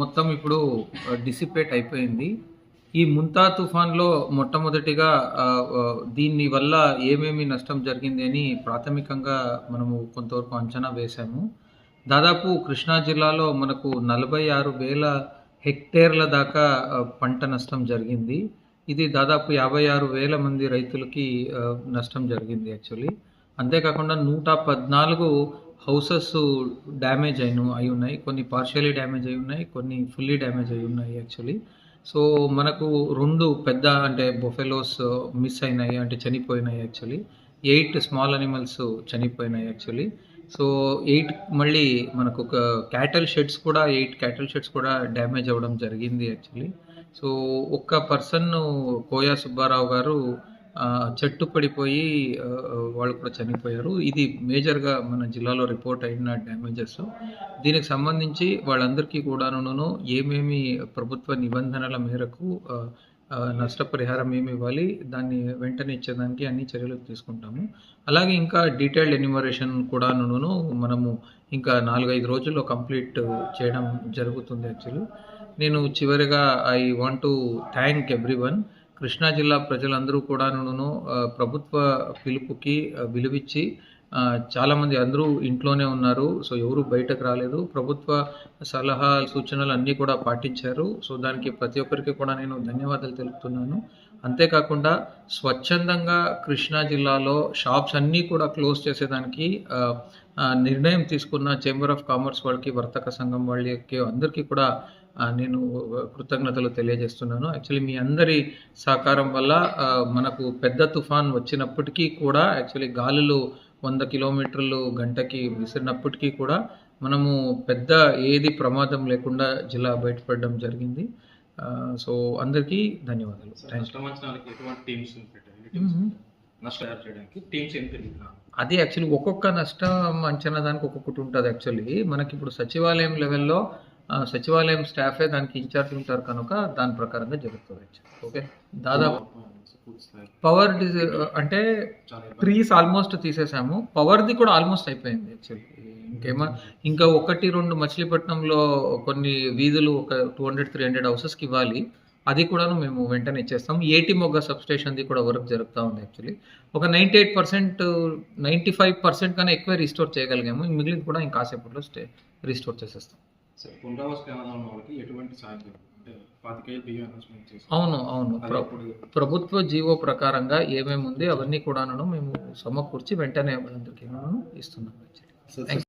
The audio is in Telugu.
మొత్తం ఇప్పుడు డిసిపేట్ అయిపోయింది. ఈ ముంతా తుఫాన్లో మొట్టమొదటిగా దీని వల్ల ఏమేమి నష్టం జరిగింది అని ప్రాథమికంగా మనము కొంతవరకు అంచనా వేశాము. దాదాపు కృష్ణా జిల్లాలో మనకు నలభై ఆరు వేల హెక్టేర్ల దాకా పంట నష్టం జరిగింది. ఇది దాదాపు యాభై ఆరు వేల మంది రైతులకి నష్టం జరిగింది యాక్చువల్లీ. అంతేకాకుండా నూట పద్నాలుగు హౌసెస్ డ్యామేజ్ అయిన అయి ఉన్నాయి. కొన్ని పార్షియలీ డ్యామేజ్ అయి ఉన్నాయి కొన్ని ఫుల్లీ డ్యామేజ్ అయి ఉన్నాయి యాక్చువల్లీ సో మనకు రెండు పెద్ద అంటే బొఫెలోస్ మిస్ అయినాయి అంటే చనిపోయినాయి యాక్చువల్లీ ఎయిట్ స్మాల్ అనిమల్స్ చనిపోయినాయి యాక్చువల్లీ సో ఎయిట్ మళ్ళీ మనకు ఒక క్యాటల్ షెడ్స్ కూడా ఎయిట్ క్యాటల్ షెడ్స్ కూడా డ్యామేజ్ అవ్వడం జరిగింది యాక్చువల్లీ సో ఒక్క పర్సన్ కోయా సుబ్బారావు గారు చెట్టు పడిపోయి వాళ్ళు కూడా చనిపోయారు. ఇది మేజర్గా మన జిల్లాలో రిపోర్ట్ అయిన డ్యామేజెస్ దీనికి సంబంధించి వాళ్ళందరికీ కూడాను ఏమేమి ప్రభుత్వ నిబంధనల మేరకు నష్టపరిహారం ఏమి ఇవ్వాలి దాన్ని వెంటనే ఇచ్చేదానికి అన్ని చర్యలు తీసుకుంటాము. అలాగే ఇంకా డీటెయిల్డ్ ఎన్యూమరేషన్ కూడాను మనము ఇంకా నాలుగైదు రోజుల్లో కంప్లీట్ చేయడం జరుగుతుంది యాక్చువల్లీ నేను చివరిగా I want to thank everyone Krishna జిల్లా ప్రజలందరూ కూడాను ప్రభుత్వ పిలుపుకి విలువిచ్చి చాలామంది అందరూ ఇంట్లోనే ఉన్నారు. సో ఎవరు బయటకు రాలేదు. ప్రభుత్వ సలహా సూచనలు అన్నీ కూడా పాటించారు. సో దానికి ప్రతి ఒక్కరికి కూడా నేను ధన్యవాదాలు తెలుపుతున్నాను. అంతేకాకుండా స్వచ్ఛందంగా కృష్ణా జిల్లాలో షాప్స్ అన్నీ కూడా క్లోజ్ చేసేదానికి నిర్ణయం తీసుకున్న చేంబర్ ఆఫ్ కామర్స్ వాళ్ళకి వర్తక సంఘం వాళ్ళకి అందరికీ కూడా నేను కృతజ్ఞతలు తెలియజేస్తున్నాను. యాక్చువల్లీ మీ అందరి సహకారం వల్ల మనకు పెద్ద తుఫాన్ వచ్చినప్పటికీ కూడా యాక్చువల్లీ గాలులు వంద కిలోమీటర్లు గంటకి విసిరినప్పటికీ కూడా మనము పెద్ద ఏది ప్రమాదం లేకుండా జిల్లా బయటపడడం జరిగింది. సో అందరికీ ధన్యవాదాలు. అది యాక్చువల్లీ ఒక్కొక్క నష్టం అంచనా దానికి ఒక్కొక్కటి ఉంటుంది యాక్చువల్లీ మనకి ఇప్పుడు సచివాలయం లెవెల్లో సచివాలయం స్టాఫే దానికి ఇన్ఛార్జ్ ఉంటారు కనుక దాని ప్రకారంగా జరుగుతుంది. ఓకే? దాదాపు పవర్ డిజ అంటే ట్రీస్ ఆల్మోస్ట్ తీసేసాము. పవర్ది కూడా ఆల్మోస్ట్ అయిపోయింది యాక్చువల్లీ ఇంకేమో ఇంకా ఒకటి రెండు మచిలీపట్నంలో కొన్ని వీధులు ఒక టూ హండ్రెడ్ త్రీ హండ్రెడ్ హౌసెస్కి ఇవ్వాలి. అది కూడాను మేము వెంటనే ఇచ్చేస్తాం. ఏటీ మొగ్గ సబ్ స్టేషన్ది కూడా వర్క్ జరుగుతూ ఉంది యాక్చువల్లీ ఒక ninety eight percent ninety five percent కన్నా ఎక్కువ రీస్టోర్ చేయగలిగాము. మిగిలింది కూడా ఇంకా కాసేపట్లో స్టే రీస్టోర్ చేసేస్తాం. పునరావాస కేంద్రాలు ఉన్న వాళ్ళకి ఎటువంటి సాయం అవును అవును. ప్రభుత్వ జీవో ప్రకారంగా ఏమేమి ఉంది అవన్నీ కూడాను మేము సమకూర్చి వెంటనే వాళ్ళందరికీ ఇస్తున్నాం.